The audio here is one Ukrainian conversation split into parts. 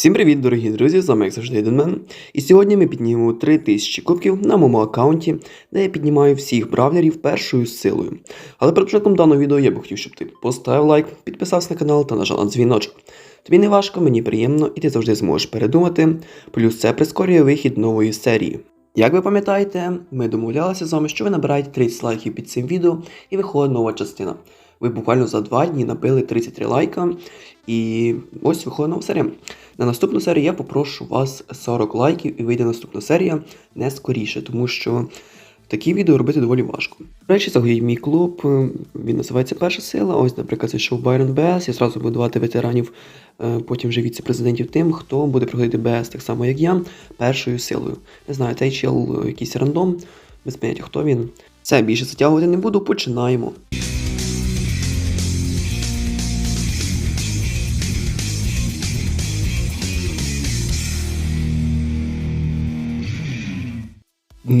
Всім привіт, дорогі друзі! З вами як завжди Денмен. І сьогодні ми піднімемо 3000 кубків на моєму аккаунті, де я піднімаю всіх бравлерів першою силою. Але перед початком даного відео я б хотів, щоб ти поставив лайк, підписався на канал та нажав на дзвіночок. Тобі не важко, мені приємно, і ти завжди зможеш передумати. Плюс це прискорює вихід нової серії. Як ви пам'ятаєте, ми домовлялися з вами, що ви набираєте 30 лайків під цим відео і виходить нова частина. Ви буквально за два дні набили 33 лайка, і ось виходить нова серія. На наступну серію я попрошу вас 40 лайків і вийде наступна серія не скоріше, тому що такі відео робити доволі важко. До речі, загоїть мій клуб, е, він називається Перша сила. Ось, наприклад, зайшов Байрон БС, я зразу буду давати ветеранів, е, потім вже віце-президентів тим, хто буде проходити БС так само, як я, першою силою. Не знаю, цей чел е, якийсь рандом, без поняття, хто він. Це більше затягувати не буду, починаємо.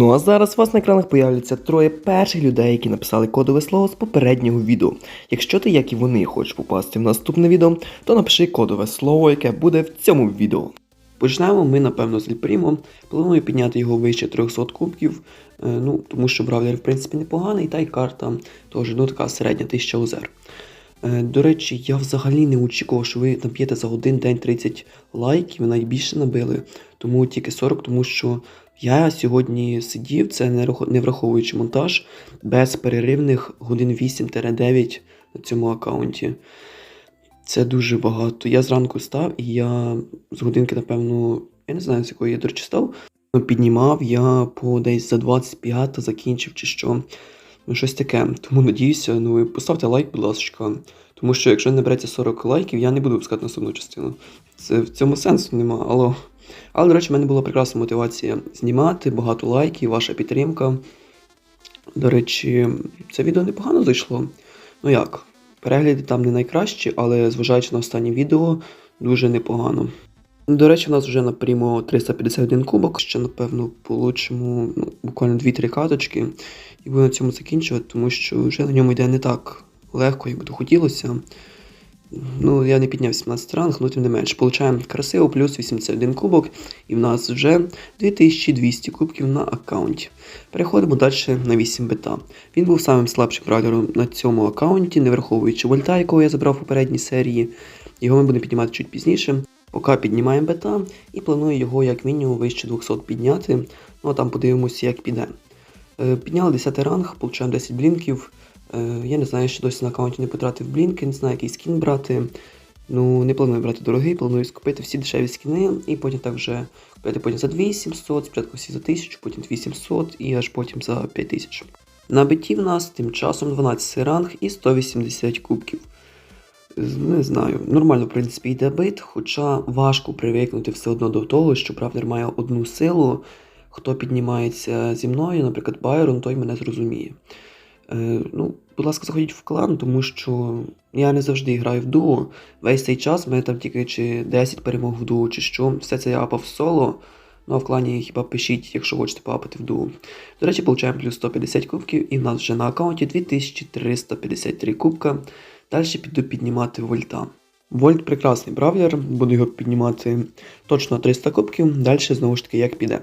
Ну а зараз у вас на екранах появляться троє перших людей, які написали кодове слово з попереднього відео. Якщо ти, як і вони, хочеш попасти в наступне відео, то напиши кодове слово, яке буде в цьому відео. Почнемо ми, напевно, з Ліпрімо. Планую підняти його вище 300 кубків, е, ну, тому що бравлер, в принципі, непоганий, та й карта теж ну, така середня 1000 озер. Е, До речі, я взагалі не очікував, що ви наб'єте за один день 30 лайків, навіть більше набили, тому тільки 40, тому що я сьогодні сидів, це не враховуючи монтаж, без переривних годин 8-9 на цьому аккаунті. Це дуже багато. Я зранку став і я з годинки, напевно, я не знаю, з якої я, до речі, став. Піднімав я по десь за 25 закінчив чи що. Ну, щось таке. Тому надіюся, ну ви поставте лайк, будь ласка. Тому що якщо не береться 40 лайків, я не буду випускати наступну частину. Це в цьому сенсу нема. Алло. Але, до речі, в мене була прекрасна мотивація знімати, багато лайків, ваша підтримка. До речі, це відео непогано зайшло. Ну як, перегляди там не найкращі, але зважаючи на останнє відео, дуже непогано. До речі, у нас вже на прямо 351 кубок. Ще, напевно, получимо ну, буквально 2-3 каточки. І буду на цьому закінчувати, тому що вже на ньому йде не так легко, як би то хотілося. Ну, я не підняв 17 ранг, але тим не менше. Получаємо красиво плюс 81 кубок, і в нас вже 2200 кубків на аккаунті. Переходимо далі на 8 бета. Він був самим слабшим бравлером на цьому аккаунті, не враховуючи вольта, якого я забрав в попередній серії. Його ми будемо піднімати чуть пізніше. Поки піднімаємо бета і планую його як мінімум вище 200 підняти. Ну а там подивимося, як піде. Е, Підняли 10 ранг, получаємо 10 блінків. Е, Я не знаю, що досі на аккаунті не потратив блінки, не знаю, який скін брати. Ну, не планую брати дорогий, планую скупити всі дешеві скіни і потім так вже купити потім за 2700, спочатку всі за 1000, потім 2700 і аж потім за 5000. На биті в нас тим часом 12 ранг і 180 кубків. Не знаю, нормально, в принципі, йде бит, хоча важко привикнути все одно до того, що Бравлер має одну силу. Хто піднімається зі мною, наприклад, Байрон, той мене зрозуміє. Е, ну, будь ласка, заходіть в клан, тому що я не завжди граю в дуо. Весь цей час в мене там тільки чи 10 перемог в дуо, чи що. Все це я апав в соло. Ну а в клані хіба пишіть, якщо хочете поапати в дуо. До речі, получаємо плюс 150 кубків, і в нас вже на аккаунті 2353 кубка. Далі піду піднімати вольта. Вольт прекрасний бравлер, буду його піднімати точно 300 кубків, далі знову ж таки як піде.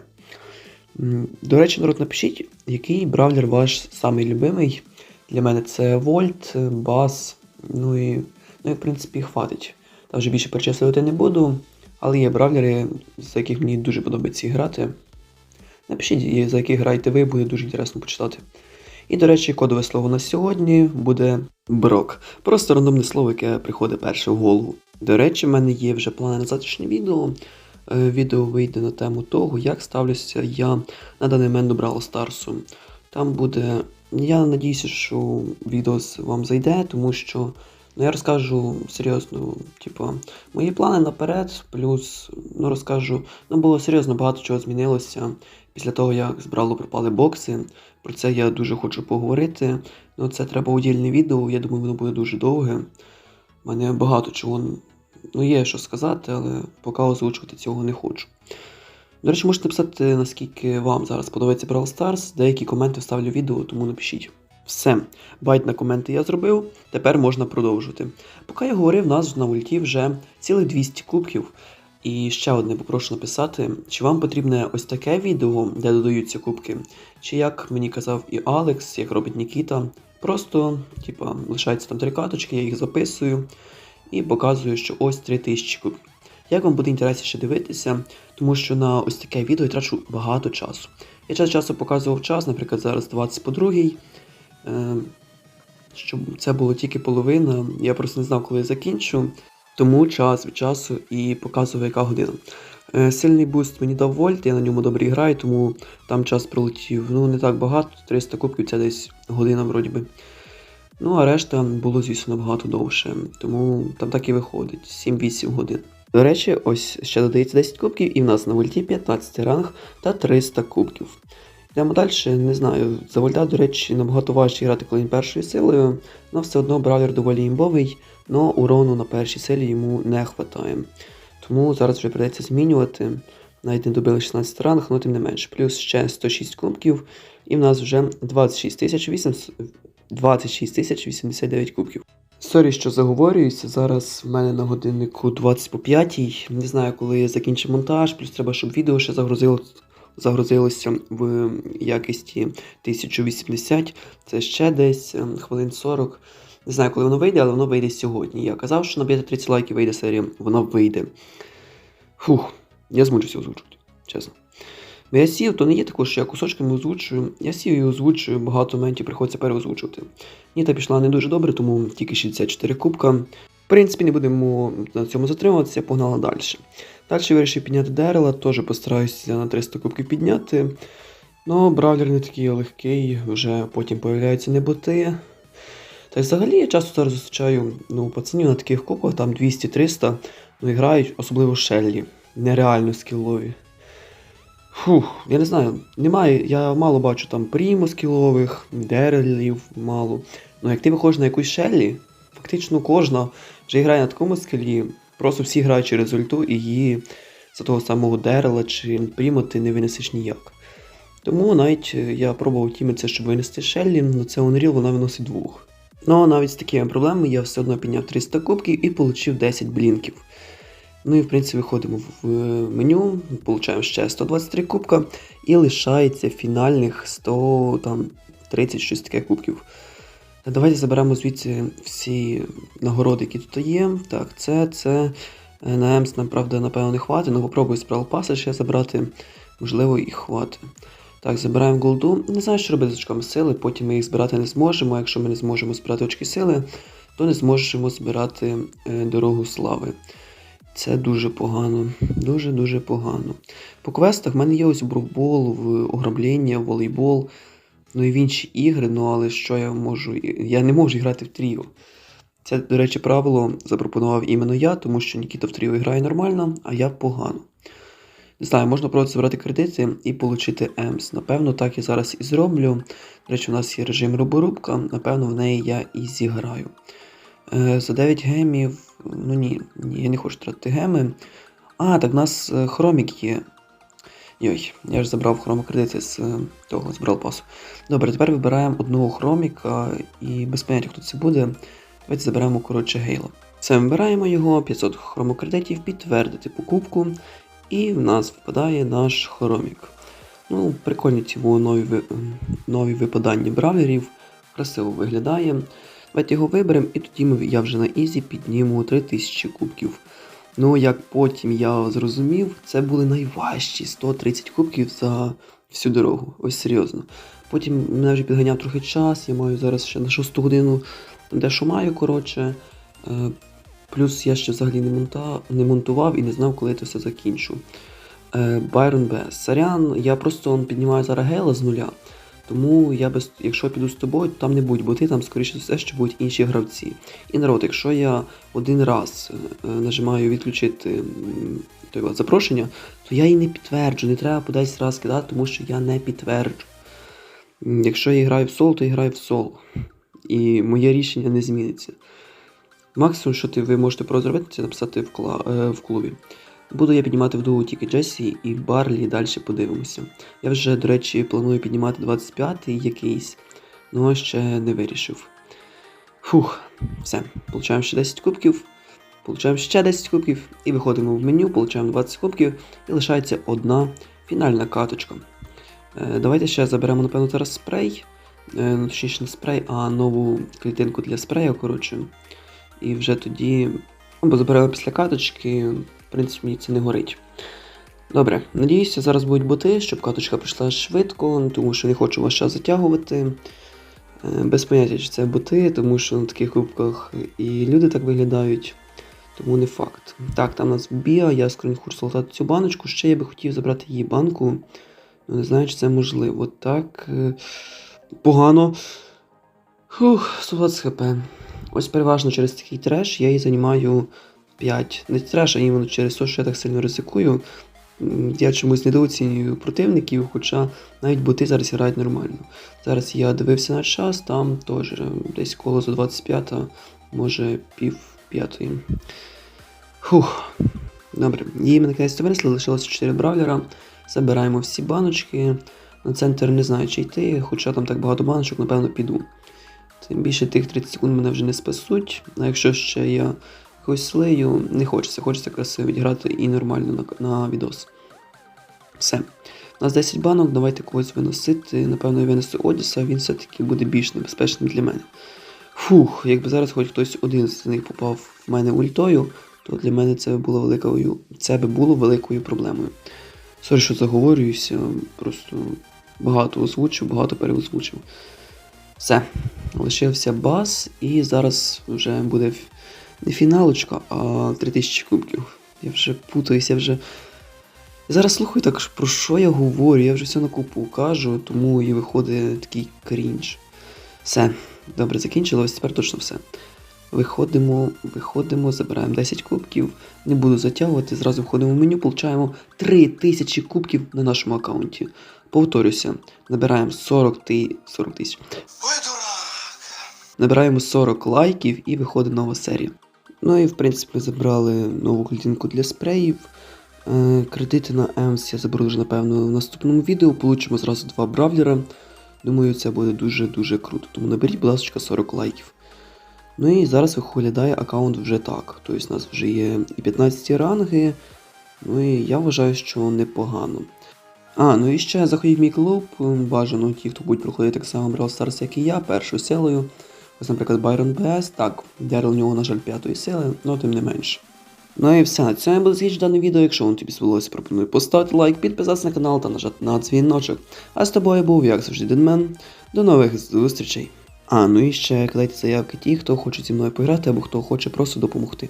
До речі, народ, напишіть, який бравлер ваш самий любимий. Для мене це Вольт, Бас, ну і, ну і в принципі хватить. Там вже більше перечислювати не буду, але є бравлери, за яких мені дуже подобається грати. Напишіть, за яких граєте ви, буде дуже інтересно почитати. І, до речі, кодове слово на сьогодні буде брок. Просто рандомне слово, яке приходить перше в голову. До речі, в мене є вже плани на завтрашнє відео. Е, Відео вийде на тему того, як ставлюся я на даний момент до Бравл Старсу. Там буде. Я надіюся, що відео вам зайде, тому що ну, я розкажу серйозно, типу, мої плани наперед, плюс ну, розкажу, ну було серйозно багато чого змінилося після того, як з Бравлу пропали бокси. Про це я дуже хочу поговорити. Ну, це треба удільне відео, я думаю, воно буде дуже довге. У мене багато чого ну, є що сказати, але поки озвучувати цього не хочу. До речі, можете написати, наскільки вам зараз подобається Brawl Stars, деякі коменти вставлю в відео, тому напишіть. Все, байт на коменти я зробив, тепер можна продовжувати. Поки я говорив, нас на ульті вже цілих 200 кубків. І ще одне попрошу написати, чи вам потрібне ось таке відео, де додаються кубки, чи як мені казав і Алекс, як робить Нікіта, просто, типа, лишаються там три каточки, я їх записую і показую, що ось 3000 кубків. Як вам буде інтересніше дивитися, тому що на ось таке відео я трачу багато часу. Я час часу показував час, наприклад, зараз 20 по другій. Е, щоб це було тільки половина, я просто не знав, коли я закінчу. Тому час від часу і показував, яка година. Е, Сильний буст мені дав вольт, я на ньому добре граю, тому там час пролетів ну не так багато, 300 кубків це десь година вроді би. Ну, а решта було, звісно, набагато довше, тому там так і виходить 7-8 годин. До речі, ось ще додається 10 кубків, і в нас на вольті 15 ранг та 300 кубків. Йдемо далі, не знаю. За вольта, до речі, набагато важче грати, коли він першою силою, але все одно бравлер доволі імбовий, але урону на першій силі йому не вистачає. Тому зараз вже придеться змінювати. Навіть не добили 16 ранг, але тим не менше. Плюс ще 106 кубків, і в нас вже 26 тисяч 800 26 тисяч 89 кубків. Сорі, що заговорююся. Зараз в мене на годиннику 20 по 5. Не знаю, коли я закінчу монтаж, плюс треба, щоб відео ще загрузило, загрузилося в якості 1080. Це ще десь ем, хвилин 40. Не знаю, коли воно вийде, але воно вийде сьогодні. Я казав, що наб'єте 30 лайків вийде серія, воно вийде. Фух, я змучуся озвучувати, чесно. Бо я сів, то не є також, що я кусочками озвучую. Я сів і озвучую, багато моментів приходиться переозвучувати. Ніта пішла не дуже добре, тому тільки 64 кубка. В принципі, не будемо на цьому затримуватися, погнали далі. Далі вирішив підняти Дерела, теж постараюся на 300 кубків підняти. Ну, бравлер не такий легкий, вже потім появляються неботи. Та й взагалі я часто зараз зустрічаю ну, пацанів на таких кубках, там 200-300, ну і грають, особливо Шеллі. Нереально скілові. Фух, я не знаю, немає, я мало бачу там прімо скілових, дерелів мало. Ну як ти виходиш на якусь Шеллі, фактично кожна вже грає на такому скілі, просто всі грають через і її за того самого дерела чи прімо ти не винесеш ніяк. Тому навіть е, я пробував тімитися, щоб винести Шеллі, але це Unreal вона виносить двох. Ну а навіть з такими проблемами я все одно підняв 300 кубків і отримав 10 блінків. Ну і в принципі виходимо в меню, получаємо ще 123 кубка і лишається фінальних 100, там, 30 щось таке кубків. Давайте заберемо звідси всі нагороди, які тут є. Так, це, це. е, На Емс, нам, правда, напевно, не хватить, але попробую з паси ще забрати. Можливо, і хватить. Так, забираємо голду. Не знаю, що робити з очками сили, потім ми їх збирати не зможемо. Якщо ми не зможемо збирати очки сили, то не зможемо збирати е, дорогу слави. Це дуже погано. Дуже-дуже погано. По квестах в мене є ось брукбол, в ограблення, волейбол, ну і в інші ігри, ну але що я можу. Я не можу грати в тріо. Це, до речі, правило запропонував іменно я, тому що Нікіта в тріо грає нормально, а я погано. Не знаю, можна просто збирати кредити і отримати Емс. Напевно, так я зараз і зроблю. До речі, у нас є режим роборубка, напевно, в неї я і зіграю. Е, за 9 гемів. Ну ні, ні, я не хочу тратити геми. А, так в нас е, хромік є. Йой, я ж забрав хромокредити з е, того, з бралпасу. Добре, тепер вибираємо одного хроміка і без поняття, хто це буде. Давайте заберемо, коротше, гейла. Все, вибираємо його, 500 хромокредитів, підтвердити покупку. І в нас випадає наш хромік. Ну, прикольні ці нові, нові випадання бравлерів. Красиво виглядає. Давайте його виберемо, і тоді я вже на Ізі підніму 3000 кубків. Ну, як потім я зрозумів, це були найважчі 130 кубків за всю дорогу. Ось серйозно. Потім мене вже підганяв трохи час, я маю зараз ще на 6 годину дещо маю, коротше. Е, Плюс я ще взагалі не, монта... не монтував і не знав, коли я це все закінчу. Е, Байрон Б. Сорян, я просто піднімаю зараз гейла з нуля. Тому я без, якщо піду з тобою, то там не будь, бо ти там, скоріше все, що будуть інші гравці. І народ, якщо я один раз е, нажимаю відключити той запрошення, то я її не підтверджу, не треба по 10 раз кидати, тому що я не підтверджу. Якщо я граю в сол, то я граю в сол. І моє рішення не зміниться. Максимум, що ти, ви можете зробити, це написати в, кла, е, в клубі. Буду я піднімати в дуо тільки Джесі і Барлі, далі подивимося. Я вже, до речі, планую піднімати 25-й якийсь, але ще не вирішив. Фух, все, получаємо ще 10 кубків. получаємо ще 10 кубків і виходимо в меню, получаємо 20 кубків і лишається одна фінальна каточка. Е, Давайте ще заберемо, напевно, зараз спрей. Е, Ну, точніше, не спрей, а нову клітинку для спрею, коротше. І вже тоді. ну, Бо заберемо після каточки, в принципі, мені це не горить. Добре, надіюся, зараз будуть боти, щоб каточка пройшла швидко, тому що не хочу вас час затягувати. Е, Без поняття, чи це боти, тому що на таких кубках і люди так виглядають. Тому не факт. Так, там у нас біа, я скринхур солдат цю баночку. Ще я би хотів забрати її банку. Не знаю, чи це можливо. Так. е, Погано. Фух, солдат з ХП. Ось переважно через такий треш я її займаю 5. Не а іменно через те, що я так сильно ризикую. Я чомусь недооцінюю противників, хоча навіть боти зараз грають нормально. Зараз я дивився на час, там теж е, десь коло за 25, може пів п'ятої. Фух. Добре, її ми наконець винесли, лишилося 4 бравлера. Забираємо всі баночки. На центр не знаю, чи йти, хоча там так багато баночок, напевно, піду. Тим більше тих 30 секунд мене вже не спасуть. А якщо ще я якось слею, не хочеться, хочеться красиво відграти і нормально на, на відос. Все. У нас 10 банок, давайте когось виносити. Напевно, я винесу Одіса, він все-таки буде більш небезпечним для мене. Фух, якби зараз хоч хтось один з них попав в мене ультою, то для мене це було великою, це би було великою проблемою. Сорі, що заговорююся, просто багато озвучив, багато переозвучив. Все, лишився бас, і зараз вже буде не фіналочка, а 3000 кубків. Я вже путаюся, я вже. Зараз слухаю так, про що я говорю, я вже все на купу кажу, тому і виходить такий крінж. Все, добре, закінчилось, тепер точно все. Виходимо, виходимо, забираємо 10 кубків. Не буду затягувати, зразу входимо в меню, получаємо 3000 кубків на нашому аккаунті. Повторюся, набираємо 40 ти... 40 тисяч. Набираємо 40 лайків і виходить нова серія. Ну і в принципі забрали нову клітинку для спреїв. Е, Кредити на Емс я заберу вже, напевно, в наступному відео. Получимо зразу два бравлера. Думаю, це буде дуже-дуже круто. Тому наберіть, будь ласка, 40 лайків. Ну і зараз виглядає аккаунт вже так. Тобто у нас вже є і 15 ранги. Ну і я вважаю, що непогано. А, ну і ще заходіть в мій клуб. Бажано ті, хто будуть проходити так само Brawl Stars, як і я, першою силою. Ось, наприклад, Байрон БС. Так, Дерл у нього, на жаль, п'ятої сили, але тим не менше. Ну і все, на цьому буде закінчити дане відео. Якщо вам тобі сподобалося, пропоную поставити лайк, підписатися на канал та нажати на дзвіночок. А з тобою був, як завжди, Денмен. До нових зустрічей. А, ну і ще кидайте заявки ті, хто хоче зі мною пограти або хто хоче просто допомогти.